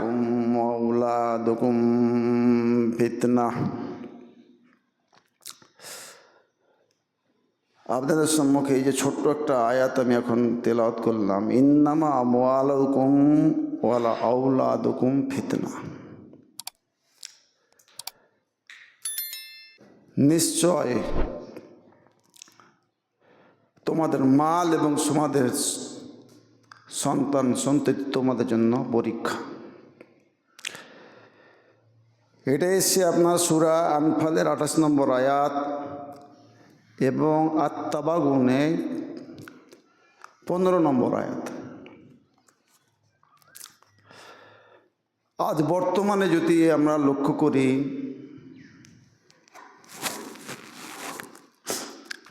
ওয়া আওলাদুকুম ফিতনাহ আপনাদের সম্মুখে এই যে ছোট্ট একটা আয়াত আমি এখন তেলাওয়াত করলাম, ইন্নামা আমওয়ালুকুম ওয়ালা আওলাদুকুম ফিতনা। নিশ্চয় তোমাদের মাল এবং সমাদের সন্তান, সন্ততি তোমাদের জন্য পরীক্ষা। এটা এসছে আপনার সুরা আনফালের আঠাশ নম্বর আয়াত এবং আত্মাবাগুনে পনেরো নম্বর আয়াত। আজ বর্তমানে যদি আমরা লক্ষ্য করি,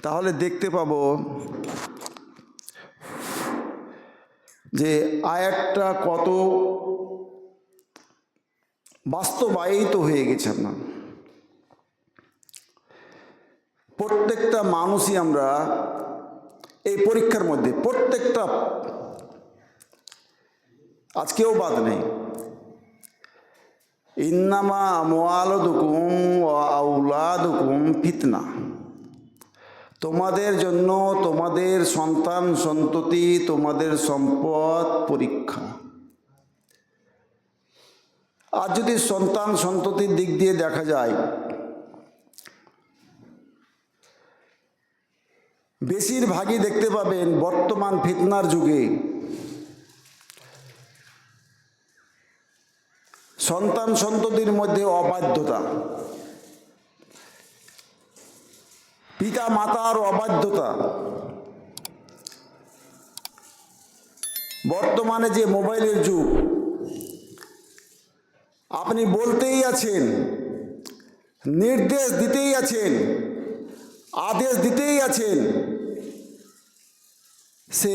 তাহলে দেখতে পাব যে আয়াতটা কত বাস্তবায়িত হয়ে গেছে আপনার। প্রত্যেকটা মানুষই আমরা এই পরীক্ষার মধ্যে, প্রত্যেকটা আজকেও বাদ নেই। ইন্নামা মোয়ালদুকুম আউলাদুকুম ফিতনা। তোমাদের জন্য তোমাদের সন্তান সন্ততি, তোমাদের সম্পদ পরীক্ষা। আর যদি সন্তান সন্ততির দিক দিয়ে দেখা যায়, বেশিরভাগই দেখতে পাবেন বর্তমান ফিতনার যুগে সন্তান সন্ততির মধ্যে অবাধ্যতা। পিতা মাতার অবাধ্যতা। বর্তমানে যে মোবাইলের যুগ আপনি বলতেই আছেন, নির্দেশ দিতেই আছেন, আদেশ দিতেই আছেন। সে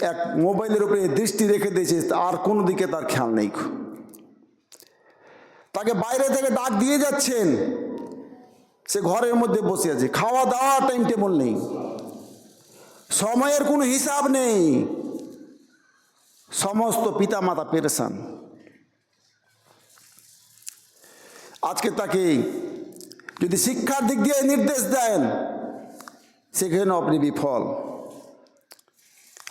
এক মোবাইলের উপরে দৃষ্টি রেখে দিয়েছে, আর কোনো দিকে তার খেয়াল নেই। তাকে বাইরে থেকে ডাক দিয়ে যাচ্ছেন। সে ঘরের মধ্যে বসে আছে। খাওয়া দাওয়া টাইম টেবল নেই। সময়ের কোনো হিসাব নেই। সমস্ত পিতা মাতা পেরেশান। আজকে তাকে যদি শিক্ষার দিক দিয়ে নির্দেশ দেন, সেখানেও আপনি বিফল।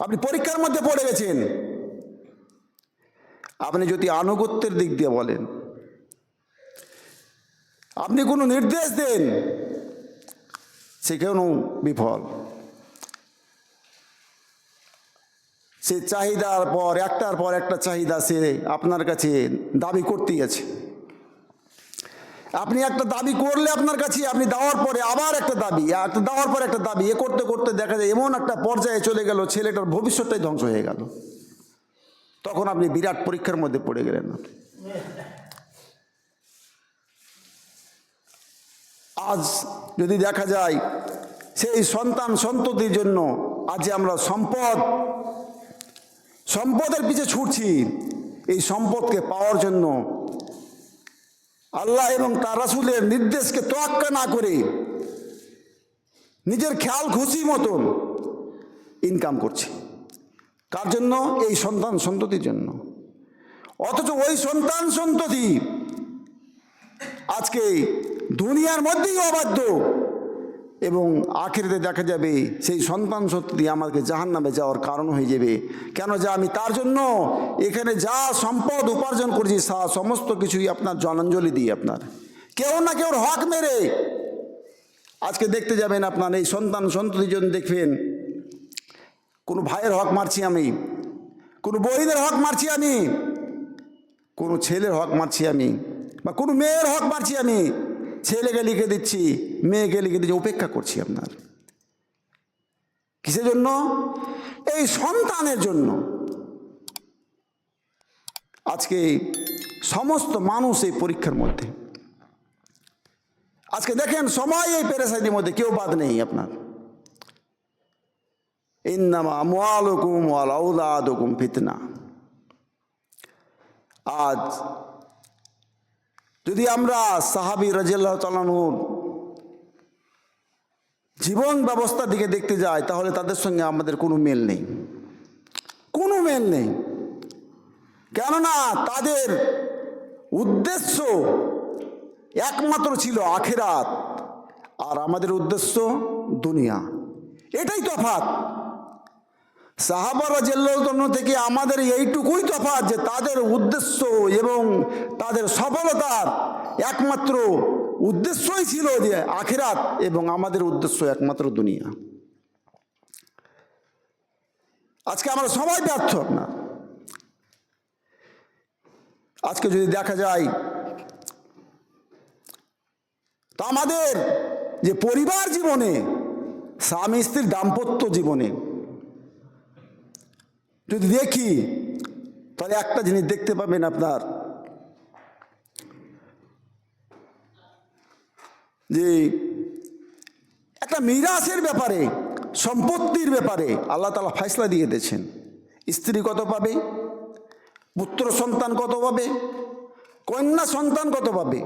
আপনি পরীক্ষার মধ্যে পড়ে গেছেন। আপনি যদি আনুগত্যের দিক দিয়ে বলেন, আপনি কোনো নির্দেশ দেন, সেখানেও বিফল। সে চাহিদার পর, একটার পর একটা চাহিদা সে আপনার কাছে দাবি করতেই আছে। আপনি একটা দাবি করলে আপনার কাছে, আপনি দেওয়ার পরে আবার একটা দাবি একটা দেওয়ার পরে একটা দাবি, এ করতে করতে দেখা যায় এমন একটা পর্যায়ে চলে গেল, ছেলেটার ভবিষ্যৎটাই ধ্বংস হয়ে গেল। তখন আপনি বিরাট পরীক্ষার মধ্যে পড়ে গেলেন। আজ যদি দেখা যায়, সেই সন্তান সন্ততির জন্য আজ আমরা সম্পদ, সম্পদের পিছে ছুটছি, এই সম্পদকে পাওয়ার জন্য আল্লাহ এবং তার রাসুলের নির্দেশকে তোয়াক্কা না করে নিজের খেয়াল খুশি মতন ইনকাম করছে। কার জন্য? এই সন্তান সন্ততির জন্য। অথচ ওই সন্তান সন্ততি আজকে দুনিয়ার মধ্যেই অবাধ্য। এবং আখিরিতে দেখা যাবে সেই সন্তান সত্যি আমাকে জাহান নামে যাওয়ার কারণ হয়ে যাবে। কেন যে আমি তার জন্য এখানে যা সম্পদ উপার্জন করেছি সা সমস্ত কিছুই আপনার জনাঞ্জলি দিই আপনার। কেউ না কেউ হক মেরে। আজকে দেখতে যাবেন আপনার এই সন্তান সন্ততির জন্য দেখবেন, কোনো ভাইয়ের হক মারছি আমি, কোনো বহিনের হক মারছি আমি, কোনো ছেলের হক মারছি আমি, বা কোনো মেয়ের হক মারছি আমি। ছেলেকে লিখে দিচ্ছি, মেয়েকে লিখে দিচ্ছি উপেক্ষা করছি আপনার। কিসের জন্য? এই সন্তানের জন্য। আজকে সমস্ত মানুষ এই পরীক্ষার মধ্যে। আজকে দেখেন সময় এই পেরেশানির মধ্যে, কেউ বাদ নেই আপনার। ইন্নামা মোয়ালুকুম ওয়াল আউলাদুকুম ফিতনা। আজ যদি আমরা সাহাবি রাজিয়াল্লাহ তালানুর জীবন ব্যবস্থার দিকে দেখতে যাই, তাহলে তাদের সঙ্গে আমাদের কোনো মেল নেই। কোনো মেল নেই। কেননা তাদের উদ্দেশ্য একমাত্র ছিল আখেরাত, আর আমাদের উদ্দেশ্য দুনিয়া। এটাই তফাৎ। সাহাবারা জেল্লাতন্য থেকে আমাদের এইটুকুই তফাৎ যে তাদের উদ্দেশ্য এবং তাদের সফলতার একমাত্র উদ্দেশ্যই ছিল যে আখেরাত এবং আমাদের উদ্দেশ্য একমাত্র দুনিয়া। আজকে আমরা সবাই ব্যর্থ আপনার আজকে যদি দেখা যায় তো আমাদের যে পরিবার জীবনে, স্বামী স্ত্রীর দাম্পত্য জীবনে যদি দেখি, তাহলে একটা জিনিস দেখতে পাবেন আপনার। যে একটা মিরাসের ব্যাপারে, সম্পত্তির ব্যাপারে আল্লাহ তালা ফয়সলা দিয়ে দিয়েছেন। স্ত্রী কত পাবে? পুত্র সন্তান কত পাবে? কন্যা সন্তান কত পাবে?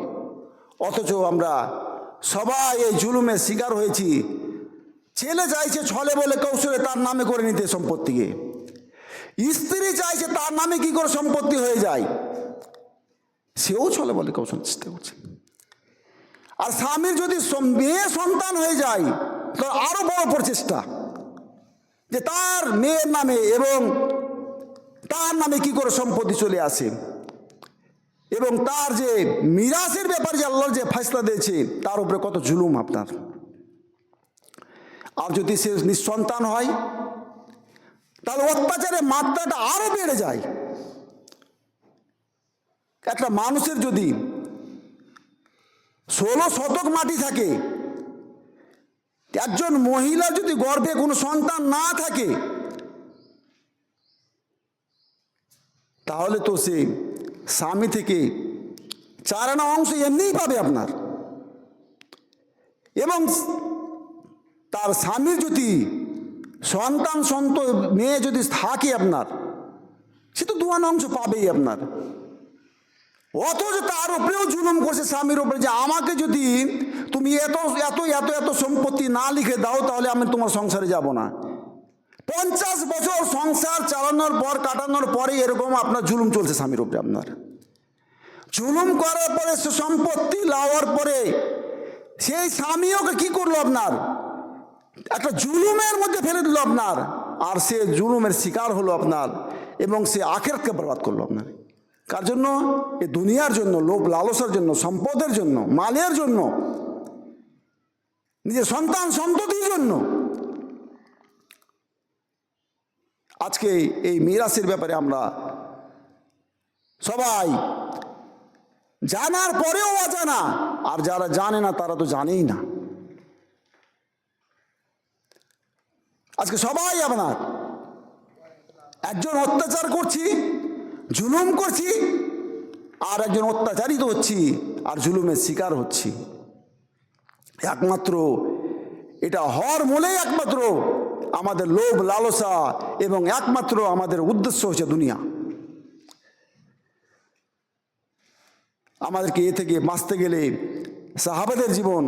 অথচ আমরা সবাই এই জুলুমের শিকার হয়েছি। ছেলে চাইছে ছলে বলে কৌশলে তার নামে করে নিতে সম্পত্তিকে। স্ত্রী চাইছে তার নামে কি করে সম্পত্তি হয়ে যায়। সেও চলে বলে কৌশল চেষ্টা করছে আর স্বামীর যদি মেয়ে সন্তান হয়ে যায় তো আরও বড় প্রচেষ্টা। যে তার মেয়ের নামে এবং তার নামে কি করে সম্পত্তি চলে আসে। এবং তার যে মিরাসের ব্যাপারে যে আল্লাহর যে ফয়সলা দিয়েছে, তার উপরে কত জুলুম আপনার। আর যদি সে নিঃসন্তান হয় তাহলে অত্যাচারের মাত্রাটা আরও বেড়ে যায়। একটা মানুষের যদি ষোলো শতক মাটি থাকে, একজন মহিলা যদি গর্ভে কোনো সন্তান না থাকে, তাহলে তো সে স্বামী থেকে চার আনা অংশ এমনিই পাবে আপনার। এবং তার স্বামীর যদি সন্তান সন্ত মেয়ে যদি থাকে আপনার, সে তো দুয়ান অংশ পাবেই আপনার। অথচ তার উপরেও জুলুম করছে স্বামীর উপরে যে আমাকে যদি তুমি এত এত এত এত সম্পত্তি না লিখে দাও, তাহলে আমি তোমার সংসারে যাব না। পঞ্চাশ বছর সংসার চালানোর পর, কাটানোর পরে এরকম আপনার জুলুম চলছে স্বামীর উপরে আপনার। জুলুম করার পরে সে সম্পত্তি লাওয়ার পরে সেই স্বামী ওকে কি করল আপনার? একটা জুলুমের মধ্যে ফেলে দিল আপনার। আর সে জুলুমের শিকার হলো আপনার এবং সে আখেরকে বরবাদ করল আপনার। কার জন্য? এ দুনিয়ার জন্য, লোভ, লালসার জন্য, সম্পদের জন্য, মালের জন্য, নিজের সন্তান সন্ততির জন্য। আজকে এই মিরাসের ব্যাপারে আমরা সবাই জানার পরেও অজানা। আর যারা জানে না, তারা তো জানেই না। আজকে সবাই আপনার। একজন অত্যাচার করছি, জুলুম করছি, আর একজন অত্যাচারিত হচ্ছি, আর জুলুমের শিকার হচ্ছি। একমাত্র এটা হর মূলেই একমাত্র আমাদের লোভ, লালসা এবং একমাত্র আমাদের উদ্দেশ্য হচ্ছে দুনিয়া। আমাদেরকে এ থেকে বাঁচতে গেলে সাহাবাদের জীবন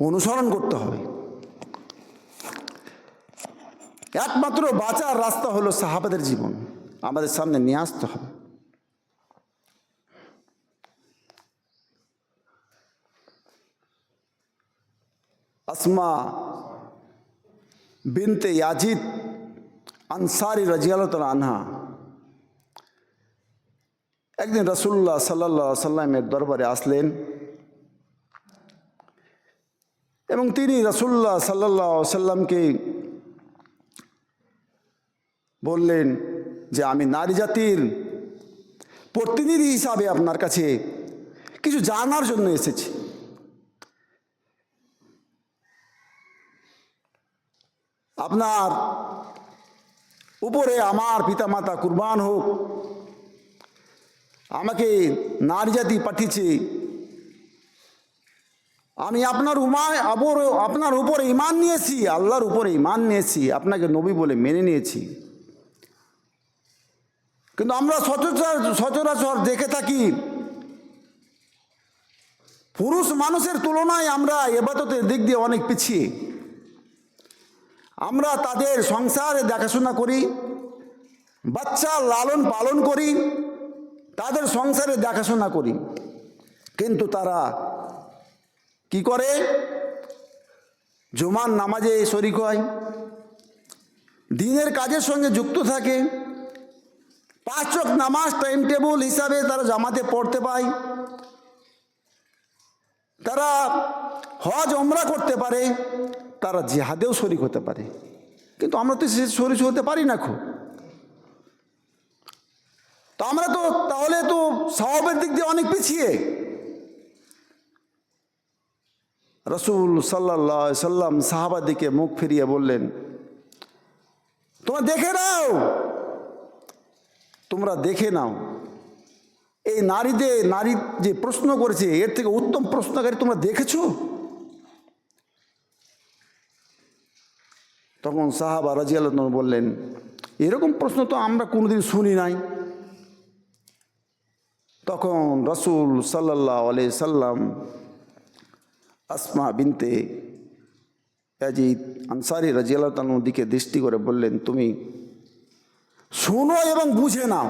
অনুসরণ করতে হবে। একমাত্র বাঁচার রাস্তা হলো সাহাবাদের জীবন। আমাদের সামনে নিয়ে আসতে হবে। আসমা বিনতে ইয়াজিদ আনসারি রাজিয়ালত আনহা একদিন রসুল্লাহ সাল্লাহ সাল্লামের দরবারে আসলেন এবং তিনি রসুল্লাহ সাল্লাহ সাল্লামকে বললেন যে আমি নারী জাতির প্রতিনিধি হিসাবে আপনার কাছে কিছু জানার জন্য এসেছি। আপনার উপরে আমার পিতামাতা কুরবান হোক, আমাকে নারী জাতি পাঠিয়েছে, আমি আপনার উমা আবর আপনার উপরে ইমান নিয়েছি, আল্লাহর উপরে ইমান নিয়েছি, আপনাকে নবী বলে মেনে নিয়েছি। কিন্তু আমরা সচরাচর সচরাচর দেখে থাকি, পুরুষ মানুষের তুলনায় আমরা এবাদতের দিক দিয়ে অনেক পিছিয়ে। আমরা তাদের সংসারে দেখাশোনা করি, বাচ্চা লালন পালন করি, তাদের সংসারে দেখাশোনা করি। কিন্তু তারা কি করে? জুমার নামাজে শরিক হয়, দিনের কাজের সঙ্গে যুক্ত থাকে পাঁচ চক নামাজ টাইম টেবিল হিসাবে তারা জামাতে পড়তে পায়। তারা হজ ওমরা করতে পারে, তারা জিহাদেও শরিক হতে পারে। কিন্তু আমরা তো সে শরিক হতে পারি না খুব। তো আমরা তো তাহলে তো স্বভাবের দিক দিয়ে অনেক পিছিয়ে। রসুল সাল্লাহ সাল্লাম সাহাবার দিকে মুখ ফিরিয়ে বললেন, তোমরা দেখে নাও তোমরা দেখে নাও। এই নারীদের, নারী যে প্রশ্ন করেছে, এর থেকে উত্তম প্রশ্নকারী তোমরা দেখেছ? তখন সাহাবা রাজিয়াল বললেন, এরকম প্রশ্ন তো আমরা কোনোদিন শুনি নাই। তখন রসুল সাল্লাহ আলি সাল্লাম আসমা বিনতে ইয়াজিদ আনসারি রাজিয়াল দিকে দৃষ্টি করে বললেন, তুমি শোনো এবং বুঝে নাও।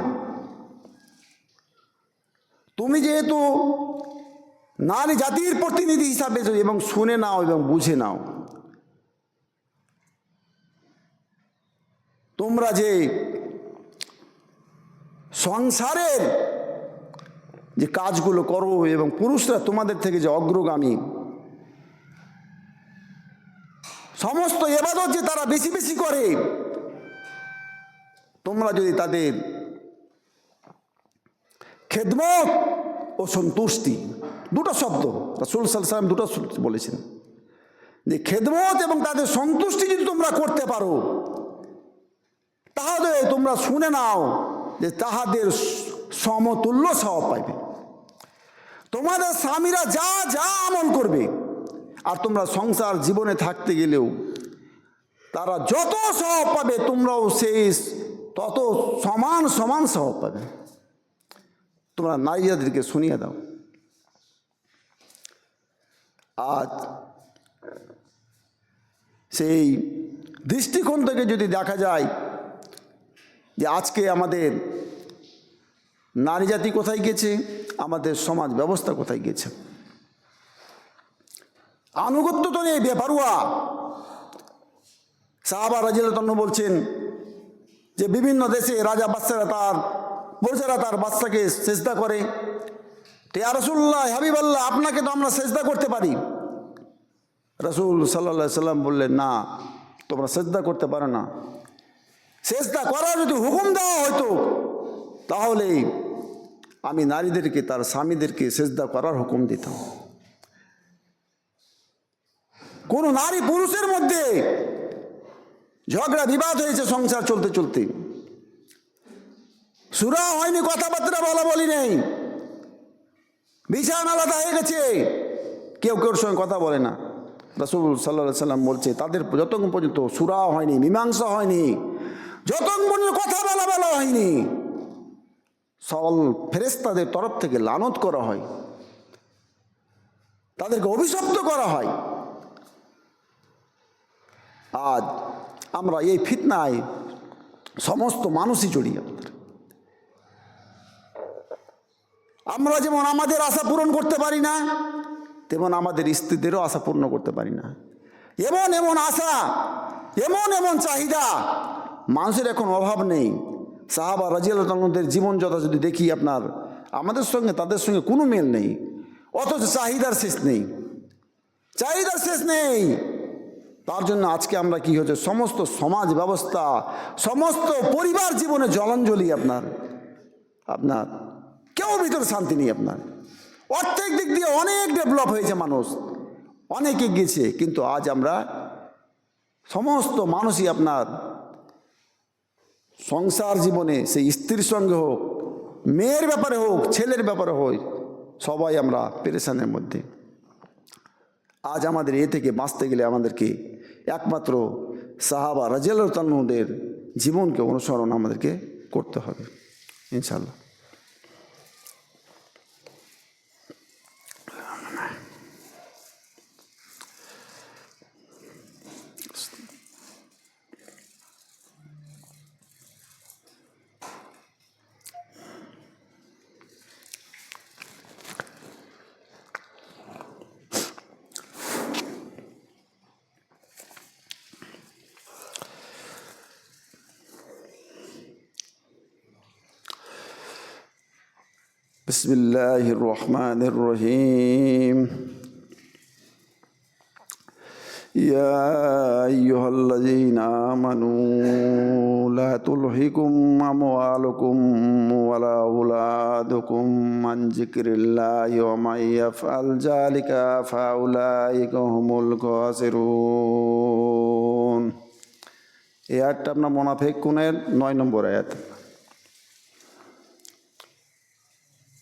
তুমি যেহেতু নারী জাতির প্রতিনিধি হিসাবে এবং শুনে নাও এবং বুঝে নাও। তোমরা যে সংসারের যে কাজগুলো করো এবং পুরুষরা তোমাদের থেকে যে অগ্রগামী, সমস্ত এবাদত যে তারা বেশি বেশি করে তোমরা যদি তাদের খেদমত ও সন্তুষ্টি, দুটো শব্দ, রাসুল সাল্লাম দুটো বলেছেন। যে খেদমত এবং তাদের সন্তুষ্টি যদি তোমরা করতে পারো, তাহলে তোমরা শুনে নাও যে তাহাদের সমতুল্য স্বভাব পাইবে। তোমাদের স্বামীরা যা যা আমল করবে, আর তোমরা সংসার জীবনে থাকতে গেলেও তারা যত স্বভাব পাবে, তোমরাও সেই তত সমান সমান স্বভাব পাবে। তোমরা নারীদেরকে শুনিয়ে দাও। আজ সেই দৃষ্টিকোণ থেকে যদি দেখা যায় যে আজকে আমাদের নারী জাতি কোথায় গেছে, আমাদের সমাজ ব্যবস্থা কোথায় গেছে। আনুগত্য তো নেই বেপারুয়া সাহাবা রাজিলতন্য বলছেন যে বিভিন্ন দেশে রাজা বাচ্চারা তার, প্রজারা তার বাচ্চাকে চেষ্টা করে। টিয়া রসুল্লাহ হাবিবাল্লাহ, আপনাকে তো আমরা চেষ্টা করতে পারি। রসুল সাল্লা সাল্লাম বললেন, না, তোমরা চেষ্টা করতে পারো না। চেষ্টা করার যদি হুকুম দেওয়া হতো তাহলে আমি নারীদেরকে, তার স্বামীদেরকে সেজদা করার হুকুম দিতাম। কোন নারী পুরুষের মধ্যে ঝগড়া, বিবাদ হয়েছে সংসার চলতে চলতে। সুরা হয়নি, কথাবার্তা বলা বলি নেই। বিছান আলাদা হয়ে গেছে। কেউ কেউর সঙ্গে কথা বলে না। রসুল সাল্লা সাল্লাম বলছে, তাদের যতক্ষণ পর্যন্ত সুরা হয়নি, মীমাংসা হয়নি, যতক্ষণ পর্যন্ত কথা বলা বলা হয়নি সকল ফেরেস্তাদের তরফ থেকে লানত করা হয়। তাদেরকে অভিশপ্ত করা হয়। আজ আমরা এই ফিতনায় সমস্ত মানুষই জড়িয়ে আমাদের আমরা যেমন আমাদের আশা পূরণ করতে পারি না, তেমন আমাদের স্ত্রীদেরও আশা পূর্ণ করতে পারি না। এমন এমন আশা, এমন এমন চাহিদা, মানুষের এখন অভাব নেই। সাহাবা রাজিয়ালদের জীবনযাত্রা যদি দেখি আপনার, আমাদের সঙ্গে তাদের সঙ্গে কোনো মেল নেই। অথচ চাহিদার শেষ নেই। চাহিদার শেষ নেই। তার জন্য আজকে আমরা কি হচ্ছে? সমস্ত সমাজ ব্যবস্থা, সমস্ত পরিবার জীবনে জলাঞ্জলি আপনার আপনার, কেউ ভিতরে শান্তি নেই আপনার। অর্থের দিক দিয়ে অনেক ডেভেলপ হয়েছে মানুষ, অনেকে গেছে, কিন্তু আজ আমরা সমস্ত মানুষই আপনার সংসার জীবনে, সেই স্ত্রীর সঙ্গে হোক, মেয়ের ব্যাপারে হোক, ছেলের ব্যাপারে হোক, সবাই আমরা পেরেশানের মধ্যে। আজ আমাদের এ থেকে বাঁচতে গেলে আমাদেরকে একমাত্র সাহাবা রাজিয়াল তানুদের জীবনকে অনুসরণ আমাদেরকে করতে হবে ইনশাল্লাহ بسم الله الرحمن الرحيم يا أيها الذين آمنوا لا تلهكم أموالكم ولا أولادكم عن ذكر الله ومن يفعل ذلك فأولئك هم الخاسرون এই আয়াতটা আপনার মোনাফেক কোনের নয় নম্বর আয়াত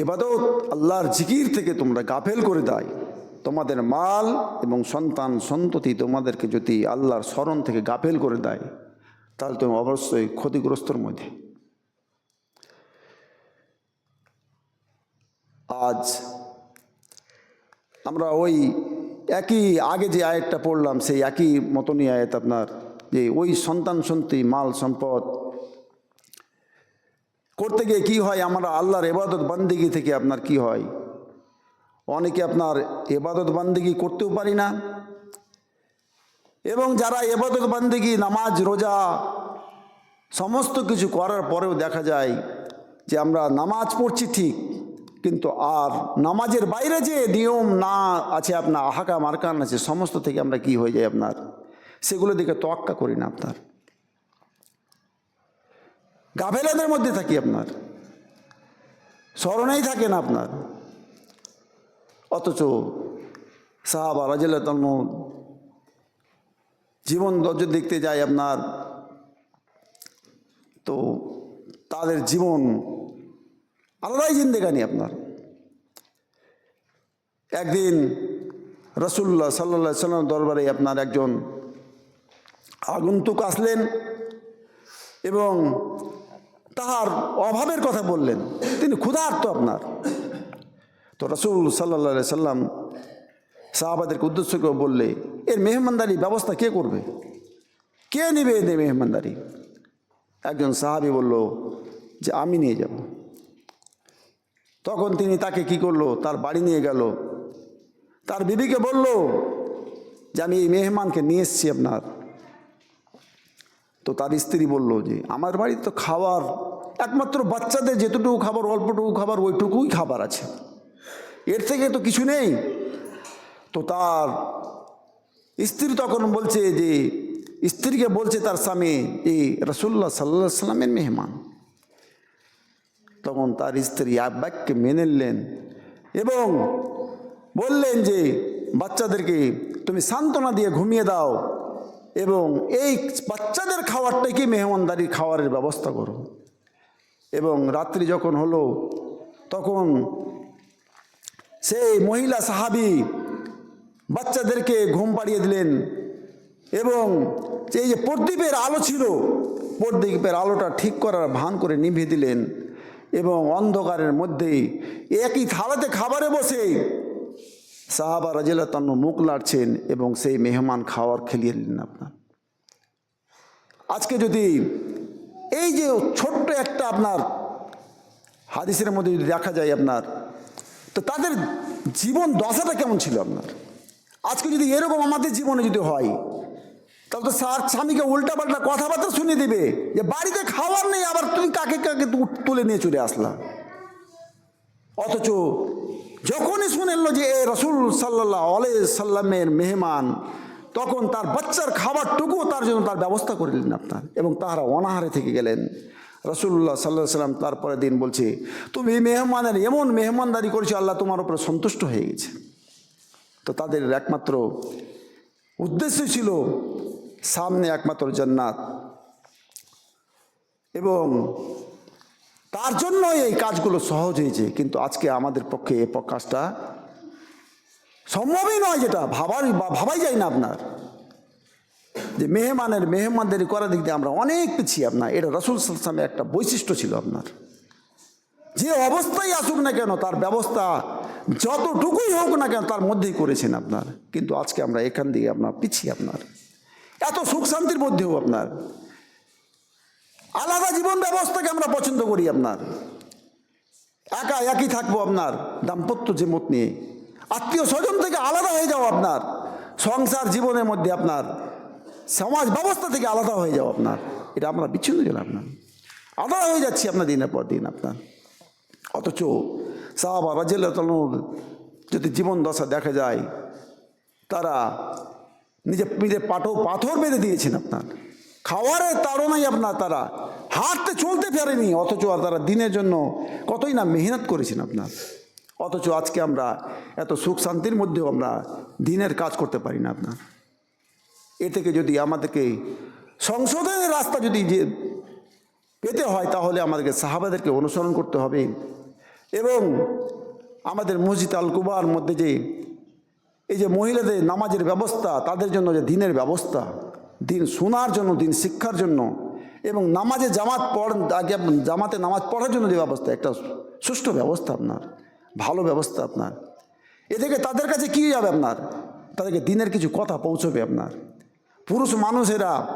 এবাদত আল্লাহর জিকির থেকে তোমরা গাফেল করে দেয় তোমাদের মাল এবং সন্তান সন্ততি তোমাদেরকে যদি আল্লাহর স্মরণ থেকে গাফেল করে দেয়, তাহলে তুমি অবশ্যই ক্ষতিগ্রস্তর মধ্যে। আজ আমরা ওই একই, আগে যে আয়াতটা পড়লাম, সেই একই মতনই আয়াত আপনার, যে ওই সন্তান সন্ততি, মাল সম্পদ করতে গিয়ে কি হয়? আমরা আল্লাহর এবাদত বান্দিগি থেকে আপনার কি হয়? অনেকে আপনার এবাদত বান্দিগি করতেও পারি না। এবং যারা এবাদত বান্দিগি, নামাজ, রোজা সমস্ত কিছু করার পরেও দেখা যায় যে আমরা নামাজ পড়ছি ঠিক, কিন্তু আর নামাজের বাইরে যে নিয়ম না আছে, আপনার আহাকা মার্কান আছে, সমস্ত থেকে আমরা কি হয়ে যায় আপনার? সেগুলো দিকে তোয়াক্কা করি না আপনার। গাভেলাদের মধ্যে থাকি আপনার। স্মরণেই থাকে না আপনার। অথচ সাহাবা রাজিল্লা জীবন দর্জ দেখতে যায় আপনার। তো তাদের জীবন আলাদাই জিন্দেগানি আপনার। একদিন রসুল্লাহ সাল্লা সাল্লাম দরবারে আপনার একজন আগন্তুক আসলেন এবং তাহার অভাবের কথা বললেন। তিনি ক্ষুধার্ত আপনার। তো রসুল সাল্লা সাল্লাম সাহাবাদেরকে উদ্দেশ্য করে বললে, এর মেহমানদারি ব্যবস্থা কে করবে? কে নেবে এদের মেহমানদারি? একজন সাহাবি বলল যে, আমি নিয়ে যাব। তখন তিনি তাকে কি করল? তার বাড়ি নিয়ে গেল। তার বিবিকে বলল যে, আমি এই মেহমানকে নিয়ে এসছি আপনার। তো তার স্ত্রী বলল যে আমার বাড়িতে তো খাবার, একমাত্র বাচ্চাদের যেতটুকু খাবার, অল্পটুকু খাবার, ওইটুকুই খাবার আছে। এর থেকে তো কিছু নেই। তো তার স্ত্রী তখন বলছে যে, স্ত্রীকে বলছে তার স্বামী এই রসুল্লাহ সাল্লা সাল্লামের মেহমান। তখন তার স্ত্রী আব্বাককে মেনে নিলেন এবং বললেন যে, বাচ্চাদেরকে তুমি সান্ত্বনা দিয়ে ঘুমিয়ে দাও। এবং এই বাচ্চাদের খাওয়ারটাকে মেহমানদারি খাওয়ারের ব্যবস্থা করো এবং রাত্রি যখন হলো, তখন সেই মহিলা সাহাবি বাচ্চাদেরকে ঘুম পাড়িয়ে দিলেন এবং এই যে প্রদীপের আলো ছিল, প্রদীপের আলোটা ঠিক করার ভান করে নিভিয়ে দিলেন এবং অন্ধকারের মধ্যেই একই থালাতে খাবারে বসে সাহাবা রাজিল্লা তন্ন মুখ লাড়ছেন এবং সেই মেহমান খাওয়ার খেলিয়ে নিলেন আপনার। আজকে যদি এই যে ছোট্ট একটা আপনার হাদিসের মধ্যে যদি দেখা যায় আপনার, তো তাদের জীবন দশাটা কেমন ছিল আপনার? আজকে যদি এরকম আমাদের জীবনে যদি হয়, তাহলে তো স্যার স্বামীকে উল্টাপাল্টা কথাবার্তা শুনে দিবে যে বাড়িতে খাওয়ার নেই, আবার তুমি কাকে কাকে তুলে নিয়ে চলে আসলা? অথচ যখনই শুনেল যে এ রসুল সাল্লাহ আলাই সাল্লামের মেহমান, তখন তার বাচ্চার খাবারটুকু তার জন্য তার ব্যবস্থা করে দিলেন আপনার এবং তাহারা অনাহারে থেকে গেলেন। রসুল্লাহ সাল্লাহ সাল্লাম তারপরে দিন বলছে, তুমি মেহমানের এমন মেহমানদারি করেছ, আল্লাহ তোমার উপরে সন্তুষ্ট হয়ে গেছে। তো তাদের একমাত্র উদ্দেশ্য ছিল সামনে একমাত্র জান্নাত এবং তার জন্যই এই কাজগুলো সহজ হয়েছে, কিন্তু আজকে আমাদের পক্ষে এ প- কাজটা সম্ভবই নয় যেটা, ভাবার ভাবাই যায় না আপনার। যে মেহমানের মেহমানদারি করার দিক দিয়ে আমরা অনেক পিছিয়ে আপনার, এটা রসুল সালামের একটা বৈশিষ্ট্য ছিল আপনার। যে অবস্থায় আসুক না কেন, তার ব্যবস্থা যতটুকুই হোক না কেন, তার মধ্যেই করেছেন আপনার। কিন্তু আজকে আমরা এখান দিয়ে আপনার পিছিয়ে আপনার। এত সুখ শান্তির মধ্যেও আপনার আলাদা জীবন ব্যবস্থাকে আমরা পছন্দ করি আপনার। একা, একই থাকব আপনার, দাম্পত্য জীবন নিয়ে। আত্মীয় স্বজন থেকে আলাদা হয়ে যাও আপনার। সংসার জীবনের মধ্যে আপনার, সমাজ ব্যবস্থা থেকে আলাদা হয়ে যাও আপনার। এটা আমরা বিচ্ছিন্ন গেল আপনার আলাদা হয়ে যাচ্ছি আপনার দিনের পর দিন আপনার। অথচ সাহাবা রাজিয়াল যদি জীবন দশা দেখা যায়, তারা নিজে নিজে পাটো পাথর বেঁধে দিয়েছেন আপনার। খাওয়ারের তাড়নাই আপনার তারা। হাঁটতে চলতে পারেনি, অথচ তারা দিনের জন্য কতই না মেহনত করেছেন আপনার। অথচ আজকে আমরা এত সুখ শান্তির মধ্যেও আমরা দিনের কাজ করতে পারি না আপনার। এ থেকে যদি আমাদেরকে সংশোধনের রাস্তা যদি যে পেতে হয়, তাহলে আমাদেরকে সাহাবাদেরকে অনুসরণ করতে হবে। এবং আমাদের মসজিদ আল কুবার মধ্যে যে, এই যে মহিলাদের নামাজের ব্যবস্থা, তাদের জন্য যে দিনের ব্যবস্থা দিন শোনার জন্য, দিন শিক্ষার জন্য এবং নামাজে জামাত পড়, আগে জামাতে নামাজ পড়ার জন্য যে ব্যবস্থা, একটা সুষ্ঠু ব্যবস্থা আপনার, ভালো ব্যবস্থা আপনার। এ থেকে তাদের কাছে কী যাবে আপনার? তাদেরকে দিনের কিছু কথা পৌঁছবে আপনার। পুরুষ মানুষেরা,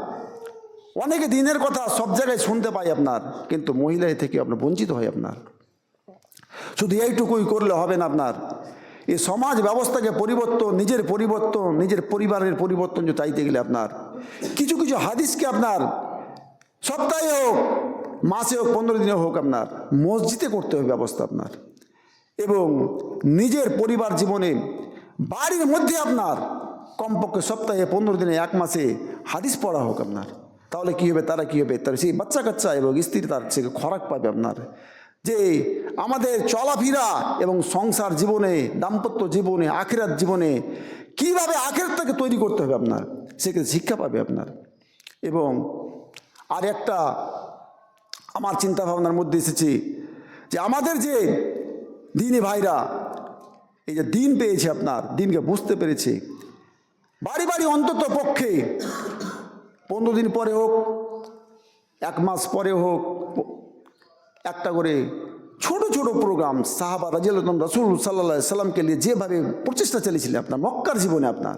অনেকে দিনের কথা সব জায়গায় শুনতে পাই আপনার, কিন্তু মহিলা থেকে আপনার বঞ্চিত হয় আপনার। শুধু এইটুকুই করলে হবে না আপনার। এই সমাজ ব্যবস্থাকে পরিবর্তন, নিজের পরিবর্তন, নিজের পরিবারের পরিবর্তন চাইতে গেলে আপনার। কিছু কিছু হাদিসকে আপনার সপ্তাহে হোক, মাসে হোক, পনেরো দিনে হোক আপনার মসজিদে করতে হবে ব্যবস্থা আপনার। এবং নিজের পরিবার জীবনে বাড়ির মধ্যে আপনার কমপক্ষে সপ্তাহে পনেরো দিনে, এক মাসে হাদিস পড়া হোক আপনার। তাহলে কী হবে, তারা কী হবে? তার সেই বাচ্চা কাচ্চা এবং স্ত্রী তার সে খরাক পাবে আপনার। যে আমাদের চলাফেরা এবং সংসার জীবনে, দাম্পত্য জীবনে, আখেরাত জীবনে কীভাবে আখেরাতটাকে তৈরি করতে হবে আপনার? সেক্ষেত্রে শিক্ষা পাবে আপনার। এবং আর একটা আমার চিন্তা ভাবনার মধ্যে এসেছে যে আমাদের যে দিনী ভাইরা, এই যে দিন পেয়েছে আপনার, দিনকে বুঝতে পেরেছে। বাড়ি বাড়ি অন্তত পক্ষে পনেরো দিন পরে হোক, এক মাস পরে হোক, একটা করে ছোট ছোট প্রোগ্রাম সাহাবা রাজিয়াল রাসুল সাল্লাহ সাল্লামকে নিয়ে যেভাবে প্রচেষ্টা চালিয়েছিলেন আপনার, মক্কার জীবনে আপনার।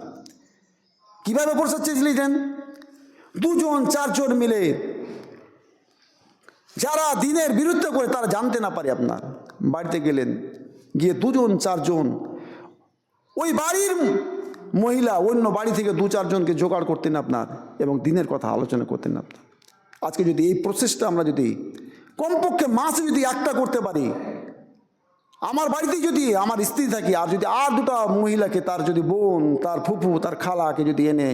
কীভাবে প্রচেষ্টা চালিয়েছিলেন দুজন, চারজন মিলে যারা দিনের বিরুদ্ধে করে তারা জানতে না পারে আপনার। বাড়িতে গেলেন, গিয়ে দুজন, চারজন, ওই বাড়ির মহিলা অন্য বাড়ি থেকে দু, চারজনকে জোগাড় করতেন আপনার এবং দিনের কথা আলোচনা করতেন আপনার। আজকে যদি এই প্রসেসটা আমরা যদি কমপক্ষে মাসে যদি একটা করতে পারি আমার বাড়িতে যদি আমার স্ত্রী থাকে, আর যদি আর দুটো মহিলাকে, তার যদি বোন, তার ফুফু, তার খালাকে যদি এনে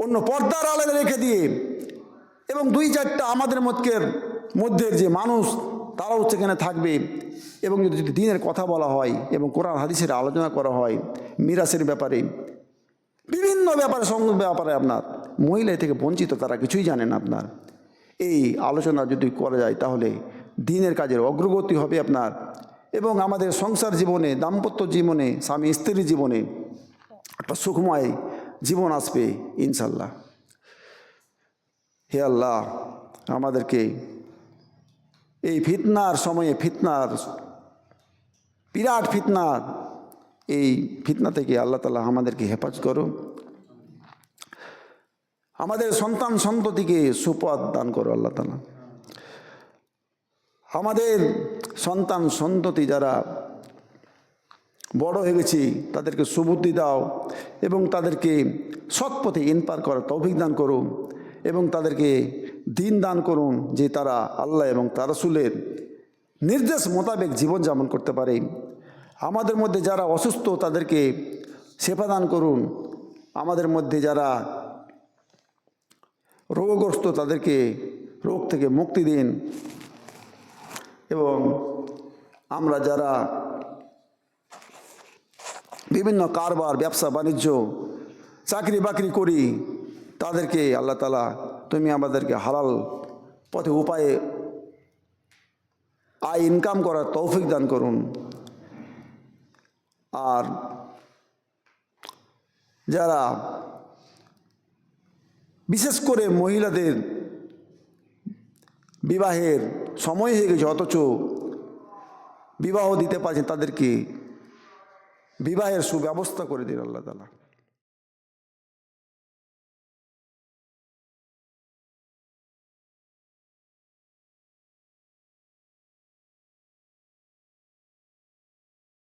অন্য পর্দার আলাদা রেখে দিয়ে, এবং দুই চারটা আমাদের মধ্যের মধ্যের যে মানুষ, তারাও সেখানে থাকবে। এবং যদি যদি দিনের কথা বলা হয়, এবং কোরআন হাদিসের আলোচনা করা হয়, মিরাসের ব্যাপারে, বিভিন্ন ব্যাপারে সঙ্গ ব্যাপারে আপনার মহিলা থেকে বঞ্চিত তারা কিছুই জানেন আপনার। এই আলোচনা যদি করা যায়, তাহলে দিনের কাজের অগ্রগতি হবে আপনার। এবং আমাদের সংসার জীবনে, দাম্পত্য জীবনে, স্বামী স্ত্রীর জীবনে একটা সুখময় জীবন আসবে, ইনশাল্লাহ। হে আল্লাহ, আমাদেরকে এই ফিতনার সময়ে ফিতনার, বিরাট ফিতনা এই ফিতনা থেকে আল্লাহ তালা আমাদেরকে হেফাজ করো। আমাদের সন্তান সন্ততিকে সুপথ দান করো আল্লাহ তালা আমাদের সন্তান সন্ততি যারা বড় হয়ে গেছি, তাদেরকে সুবুদ্ধি দাও এবং তাদেরকে সৎ পথে ইনপার করার তৌফিক দান করুন এবং তাদেরকে দিন দান করুন যে তারা আল্লাহ এবং তারসুলের নির্দেশ মোতাবেক জীবনযাপন করতে পারে। আমাদের মধ্যে যারা অসুস্থ, তাদেরকে সেবা দান করুন। আমাদের মধ্যে যারা রোগগ্রস্ত, তাদেরকে রোগ থেকে মুক্তি দিন। এবং আমরা যারা বিভিন্ন কারবার, ব্যবসা, বাণিজ্য, চাকরি বাকরি করি, তাদেরকে আল্লাহ তালা তুমি আমাদেরকে হালাল পথে উপায়ে আয় ইনকাম করার তৌফিক দান করুন। আর যারা বিশেষ করে মহিলাদের বিবাহের সময় হয়ে গেছে অথচ বিবাহ দিতে পারছেন তাদেরকে বিবাহের সুব্যবস্থা করে দিন আল্লাহ তালা